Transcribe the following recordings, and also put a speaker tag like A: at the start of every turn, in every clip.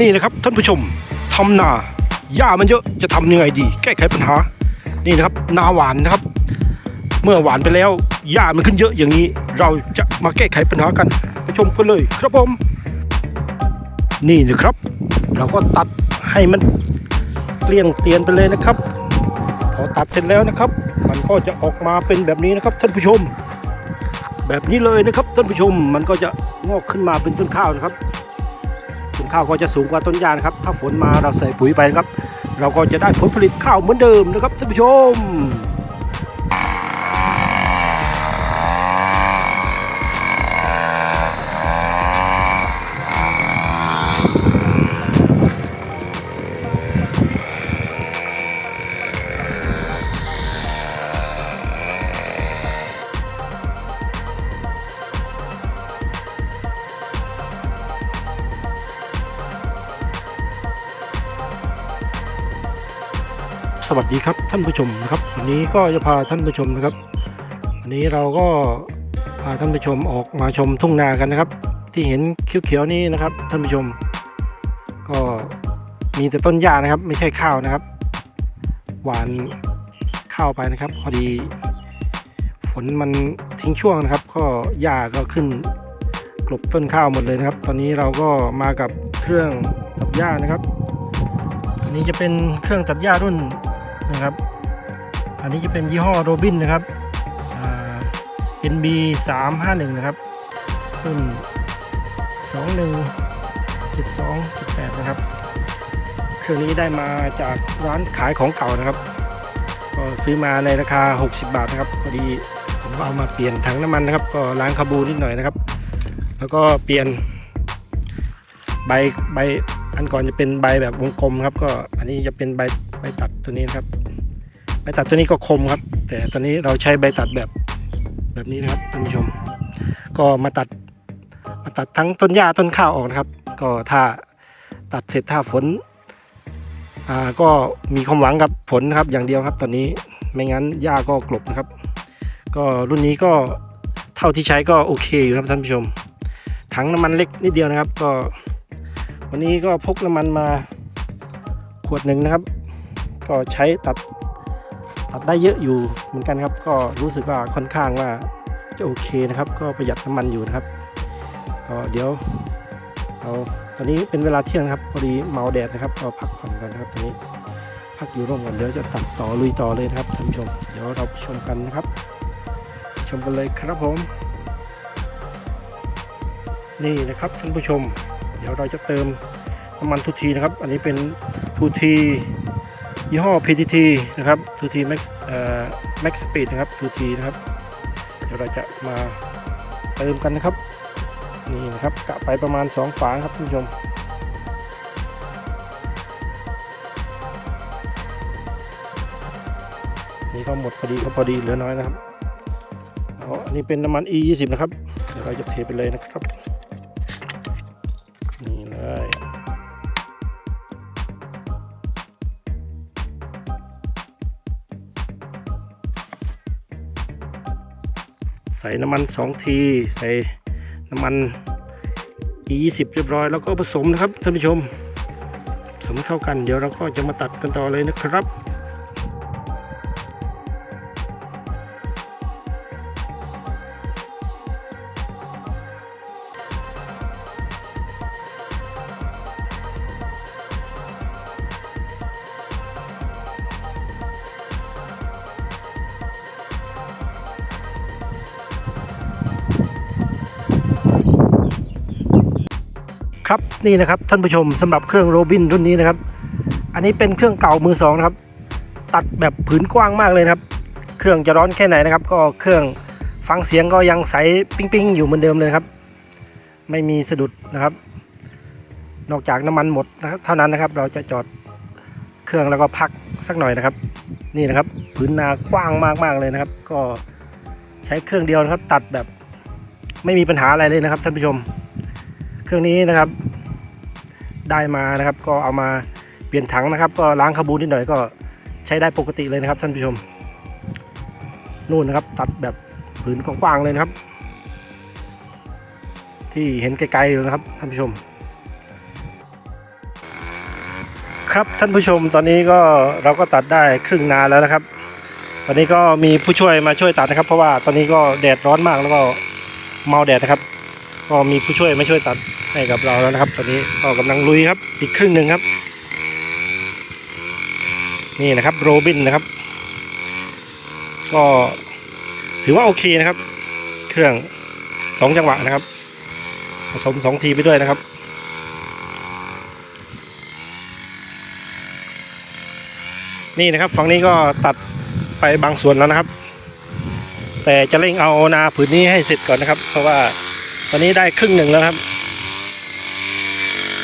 A: นี่นะครับท่านผู้ชมทำนาหญ้ามันเยอะจะทำยังไงดี แก้ไขปัญหา นี่นะครับนาหวานนะครับ เมื่อหวานไปแล้วหญ้ามันขึ้นเยอะอย่างนี้ เราจะมาแก้ไขปัญหากันไปชมกันเลยครับผม นี่นะครับ เราก็ตัดให้มันเกลี้ยงเตียนไปเลยนะครับ พอตัดเสร็จแล้วนะครับ มันก็จะออกมาเป็นแบบนี้นะครับท่านผู้ชม แบบนี้เลยนะครับท่านผู้ชมมันก็จะงอกขึ้นมาเป็นต้นข้าวนะครับ ข้าวก็จะสูงกว่าต้นยางนครับ ถ้าฝนมาเราใส่ปุ๋ยไปนะครับ เราก็จะได้ผลผลิตข้าวเหมือนเดิมนะครับท่านผู้ชม วัสดีครับท่านผู้ชมนะครับวันนี้ก็จะพาท่านผู้ชมนะครับ วันนี้เราก็พาท่านผู้ชมออกมาชมทุ่งนากันนะครับ ที่เห็นเขียวๆนี้นะครับ ท่านผู้ชม ก็มีแต่ต้นหญ้านะครับ ไม่ใช่ข้าวนะครับ หวานข้าวไปนะครับ พอดี ฝนมันทิ้งช่วงนะครับ ก็หญ้าก็ขึ้นกลบต้นข้าวหมดเลยนะครับ ตอนนี้เราก็มากับเครื่องตัดหญ้านะครับอันนี้จะเป็นเครื่องตัดหญ้ารุ่น นะครับ อันนี้จะเป็นยี่ห้อโรบินนะครับอ่า NB 3 5 1นะครับรุ่น21 72 78นะครับ เครื่องนี้ได้มาจากร้านขายของเก่านะครับ ก็ซื้อมาในราคา 60 บาทนะครับ พอดีผมก็เอามาเปลี่ยนถังน้ำมันนะครับ ก็ล้างคาบูนิดหน่อยนะครับ แล้วก็เปลี่ยนใบใบอันก่อนจะเป็นใบแบบวงกลมครับ ก็อันนี้จะเป็นใบใบตัดตัวนี้นะครับ ใบตัดตัวนี้ก็คมครับ แต่ตอนนี้เราใช้ใบตัดแบบแบบนี้นะครับท่านผู้ชม ก็มาตัดมาตัดทั้งต้นหญ้าต้นข้าวออกนะครับ ก็ถ้าตัดเสร็จถ้าฝนอ่าก็มีความหวังกับฝนนะครับอย่างเดียวครับ ตอนนี้ไม่งั้นหญ้าก็กลบนะครับ ก็รุ่นนี้ก็เท่าที่ใช้ก็โอเคอยู่ครับท่านผู้ชม ถังน้ำมันเล็กนิดเดียวนะครับ ก็ วันนี้ก็พกน้ำมันมาขวดหนึ่งนะครับ ก็ใช้ตัด ตัดได้เยอะอยู่เหมือนกันครับ ก็รู้สึกว่าค่อนข้างว่าจะโอเคนะครับ ก็ประหยัดน้ำมันอยู่นะครับ ก็เดี๋ยวเอาตอนนี้เป็นเวลาเที่ยงครับพอดีเมาแดดนะครับก็พักผ่อนกันนะครับตอนนี้พักอยู่ร่วมกันเดี๋ยวจะตัดต่อลุยต่อเลยนะครับท่านผู้ชม เดี๋ยวเราชมกันนะครับ ชมกันเลยครับผม นี่นะครับท่านผู้ชม เดี๋ยวเราจะเติมน้ำมันทูทีนะครับ อันนี้เป็นทูที ยี่ห้อ PTT นะครับทูที Max เอ่อ Max Speed นะครับทูทีนะครับ เดี๋ยวเราจะมาเติมกันนะครับ นี่นะครับกะไปประมาณ 2 ฝาครับท่านผู้ชมนี่ก็หมดพอดีก็พอดีเหลือน้อยนะครับเอาอันนี้เป็นน้ำมัน E 2 0นะครับ เดี๋ยวเราจะเทไปเลยนะครับ ใส่น้ำมันสองที ใส่น้ำมัน E20 เรียบร้อย แล้วก็ผสมนะครับท่านผู้ชมผสมเข้ากันเดี๋ยวเราก็จะมาตัดกันต่อเลยนะครับ ครับนี่นะครับท่านผู้ชมสำหรับเครื่องโรบินรุ่นนี้นะครับ อันนี้เป็นเครื่องเก่ามือสองนะครับ ตัดแบบผืนกว้างมากเลยนะครับ เครื่องจะร้อนแค่ไหนนะครับ ก็เครื่องฟังเสียงก็ยังใสปิ้งๆ อยู่เหมือนเดิมเลยครับ ไม่มีสะดุดนะครับ นอกจากน้ำมันหมดนะครับเท่านั้นนะครับ เราจะจอดเครื่องแล้วก็พักสักหน่อยนะครับ นี่นะครับผืนนากว้างมากๆเลยนะครับ ก็ใช้เครื่องเดียวนะครับ ตัดแบบไม่มีปัญหาอะไรเลยนะครับท่านผู้ชม เครื่องนี้นะครับ ได้มานะครับ ก็เอามาเปลี่ยนถังนะครับ ก็ล้างคาบูนนิดหน่อยก็ใช้ได้ปกติเลยนะครับ ท่านผู้ชม นู่นนะครับ ตัดแบบผืนกว้างๆเลยนะครับ ที่เห็นไกลๆเลยนะครับ ท่านผู้ชม ครับท่านผู้ชมตอนนี้ก็เราก็ตัดได้ครึ่งนาแล้วนะครับ ตอนนี้ก็มีผู้ช่วยมาช่วยตัดนะครับ เพราะว่าตอนนี้ก็แดดร้อนมากแล้วก็เมาแดดนะครับ ก็มีผู้ช่วยมาช่วยตัดให้กับเราแล้วนะครับ ตอนนี้ก็กำลังลุยครับ อีกครึ่งหนึ่งครับ นี่นะครับโรบินนะครับ ก็ถือว่าโอเคนะครับ เครื่องสองจังหวะนะครับ ผสมสองทีไปด้วยนะครับนี่นะครับฝั่งนี้ก็ตัดไปบางส่วนแล้วนะครับ แต่จะเร่งเอานาผืนนี้ให้เสร็จก่อนนะครับ เพราะว่า ตอนนี้ได้ครึ่งหนึ่งแล้วครับ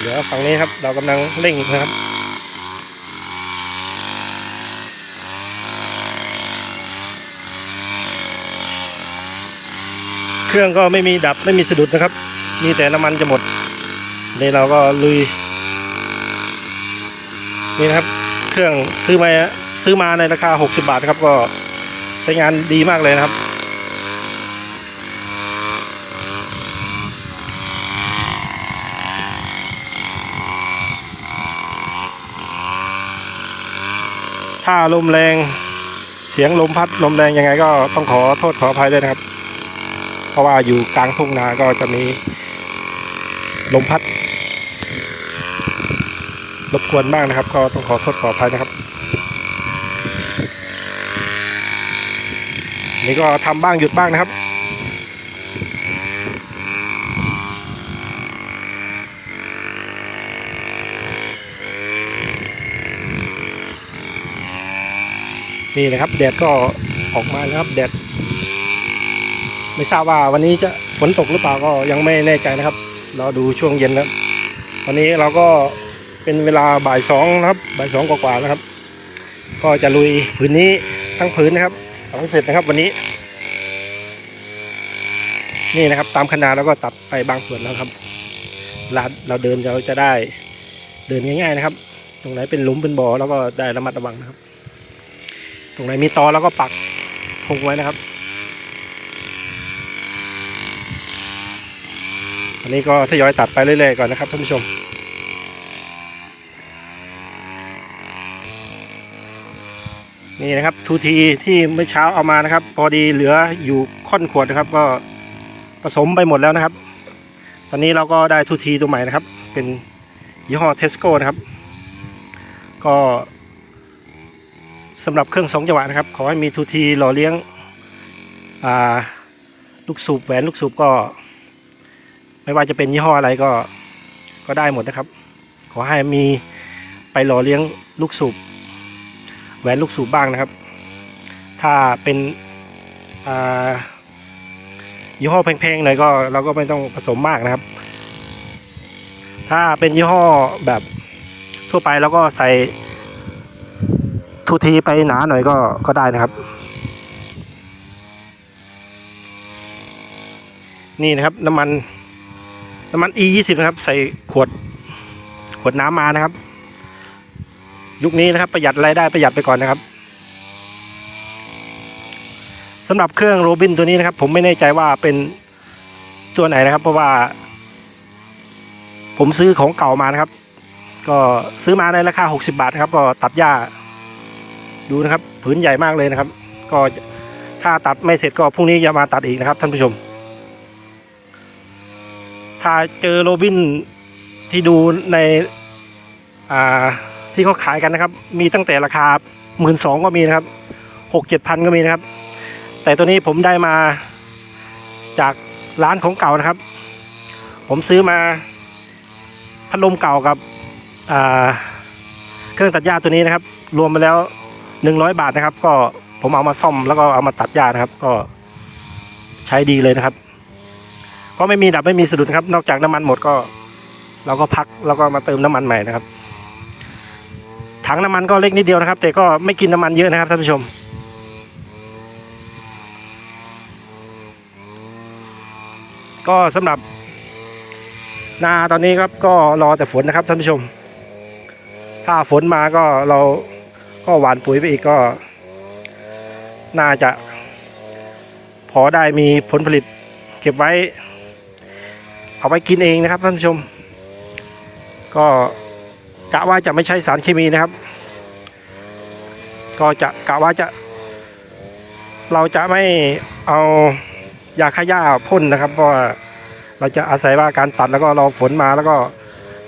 A: เดี๋ยวฝั่งนี้ครับ เรากำลังเร่งนะครับเครื่องก็ไม่มีดับไม่มีสะดุดนะครับ มีแต่น้ำมันจะหมดนี่เราก็ลุยนี่นะครับ เครื่องซื้อมาซื้อมาในราคา 60 บาทนะครับ ก็ใช้งานดีมากเลยนะครับ ถ้าลมแรงเสียงลมพัดลมแรงยังไงก็ต้องขอโทษขออภัยด้วยนะครับ เพราะว่าอยู่กลางทุ่งนาก็จะมีลมพัดรบกวนบ้างนะครับ ก็ต้องขอโทษขออภัยนะครับ นี่ก็ทำบ้างหยุดบ้างนะครับ นี่นะครับ แดดก็ออกมาแล้วครับ แดด ไม่ทราบว่าวันนี้จะฝนตกหรือเปล่าก็ยังไม่แน่ใจนะครับ เราดูช่วงเย็นแล้ววันนี้เราก็เป็นเวลาบ่ายสองนะครับ บ่ายสองกว่าๆนะครับ ก็จะลุยผืนนี้ทั้งผืนนะครับเอาให้เสร็จนะครับวันนี้ นี่นะครับ ตามขนาดแล้วก็ตัดไปบางส่วนแล้วครับเราเราเดินเราจะได้เดินง่ายๆนะครับ ตรงไหนเป็นหลุมเป็นบ่อแล้วก็ได้ระมัดระวังนะครับ ตรงไหนมีตอแล้วก็ปักพงไว้นะครับ อันนี้ก็ทยอยตัดไปเรื่อยๆก่อนนะครับท่านผู้ชมนี่นะครับทูทีที่เมื่อเช้าเอามานะครับ พอดีเหลืออยู่ค่อนขวดนะครับ ก็ผสมไปหมดแล้วนะครับ ตอนนี้เราก็ได้ทูทีตัวใหม่นะครับ เป็นยี่ห้อเทสโก้นะครับ ก็ สำหรับเครื่องสองจังหวะนะครับ ขอให้มีทูทีหล่อเลี้ยงลูกสูบแหวนลูกสูบก็ ไม่ว่าจะเป็นยี่ห้ออะไรก็ก็ได้หมดนะครับ ขอให้มีไปหล่อเลี้ยงลูกสูบแหวนลูกสูบบ้างนะครับ ถ้าเป็นยี่ห้อแพงๆหน่อยก็เราก็ไม่ต้องผสมมากนะครับ ถ้าเป็นยี่ห้อแบบทั่วไปแล้วก็ใส่ ทูทีไปหนาหน่อยก็ก็ได้นะครับ นี่นะครับน้ำมันน้ำมัน e 2 0นะครับ ใส่ขวดขวดน้ำมานะครับ ยุคนี้นะครับ ประหยัดรายได้ประหยัดไปก่อนนะครับสำหรับเครื่องโรบินตัวนี้นะครับ ผมไม่แน่ใจว่าเป็นตัวไหนนะครับ เพราะว่า ผมซื้อของเก่ามานะครับ ก็ซื้อมาในราคา 60 บาทนะครับ ก็ตัดหญ้า ดูนะครับผืนใหญ่มากเลยนะครับ ก็ถ้าตัดไม่เสร็จก็พรุ่งนี้จะมาตัดอีกนะครับท่านผู้ชม ถ้าเจอโรบินที่ดูในอ่าที่เขาขายกันนะครับ มีตั้งแต่ราคาหมื่นสองก็มีนะครับหกเจ็ดพันก็มีนะครับ แต่ตัวนี้ผมได้มาจากร้านของเก่านะครับ ผมซื้อมาพัดลมเก่ากับเครื่องตัดหญ้าตัวนี้นะครับ รวมไปแล้ว หนึ่งร้อยบาทนะครับ ก็ผมเอามาซ่อมแล้วก็เอามาตัดหญ้านะครับ ก็ใช้ดีเลยนะครับก็ไม่มีดับไม่มีสะดุดครับ นอกจากน้ำมันหมดก็ เราก็พักแล้วก็มาเติมน้ำมันใหม่นะครับถังน้ำมันก็เล็กนิดเดียวนะครับ แต่ก็ไม่กินน้ำมันเยอะนะครับท่านผู้ชม ก็สำหรับนาตอนนี้ครับก็รอแต่ฝนนะครับท่านผู้ชม ถ้าฝนมาก็เรา ก็หวานปุ๋ยไปอีกก็ น่าจะ พอได้มีผลผลิต เก็บไว้ เอาไว้กินเองนะครับท่านผู้ชม ก็กะว่าจะไม่ใช้สารเคมีนะครับ ก็จะกะว่าจะ เราจะไม่เอายาฆ่าหญ้าพ่นนะครับเพราะว่าเราจะอาศัยว่าการตัดแล้วก็รอฝนมาแล้วก็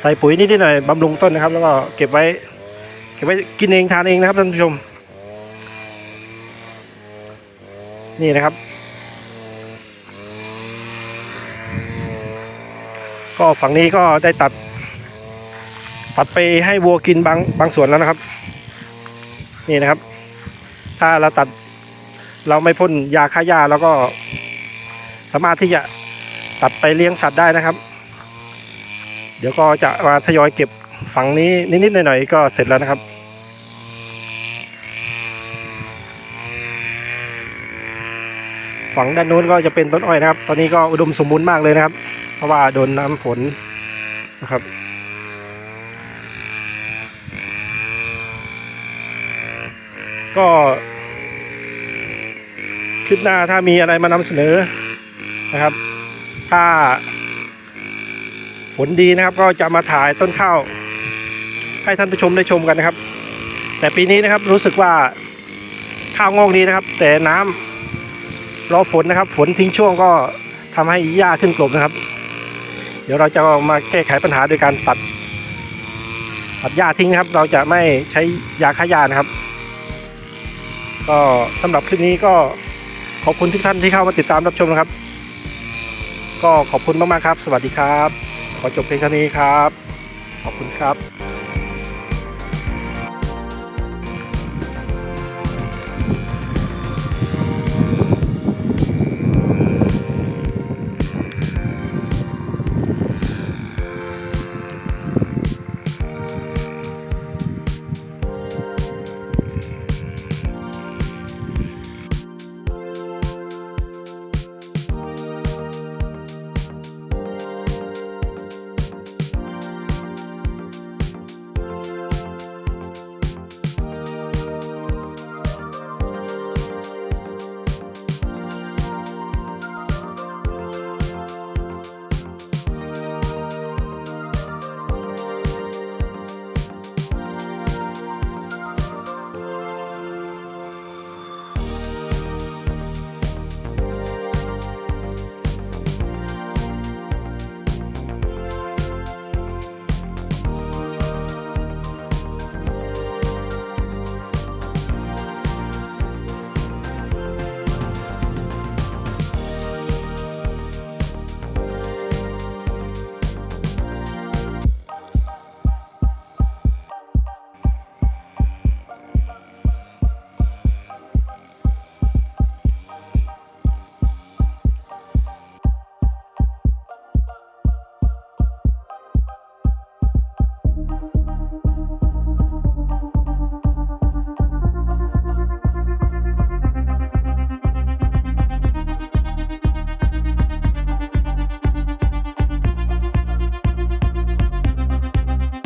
A: ใส่ปุ๋ยนิดๆหน่อยบำรุงต้นนะครับ แล้วก็เก็บไว้ ก็บไว้กินเองทานเองนะครับท่านผู้ชม นี่นะครับ ก็ฝั่งนี้ก็ได้ตัด ตัดไปให้วัวกินบางบางส่วนแล้วนะครับ นี่นะครับ ถ้าเราตัดเราไม่พ่นยาฆ่าหญ้าแล้วก็ สามารถที่จะตัดไปเลี้ยงสัตว์ได้นะครับ เดี๋ยวก็จะมาทยอยเก็บฝั่งนี้นิดๆหน่อยๆก็เสร็จแล้วนะครับ ฝั่งด้านนู้นก็จะเป็นต้นอ้อยนะครับ ตอนนี้ก็อุดมสมบูรณ์มากเลยนะครับ เพราะว่าโดนน้ำฝนนะครับก็คลิปหน้าถ้ามีอะไรมานำเสนอนะครับ ถ้าฝนดีนะครับ ก็จะมาถ่ายต้นข้าวให้ท่านผู้ชมได้ชมกันนะครับ แต่ปีนี้นะครับรู้สึกว่าข้าวงอกดีนะครับ แต่น้ำ รอฝนนะครับ ฝนทิ้งช่วงก็ทำให้หญ้าขึ้นกลบนะครับ เดี๋ยวเราจะมาแก้ไขปัญหาโดยการตัด ตัดหญ้าทิ้งนะครับ เราจะไม่ใช้ยาฆ่าหญ้านะครับ ก็สำหรับคลิปนี้ก็ขอบคุณทุกท่านที่เข้ามาติดตามรับชมนะครับ ก็ขอบคุณมากๆครับ สวัสดีครับ ขอจบเพียงเท่านี้ครับ ขอบคุณครับ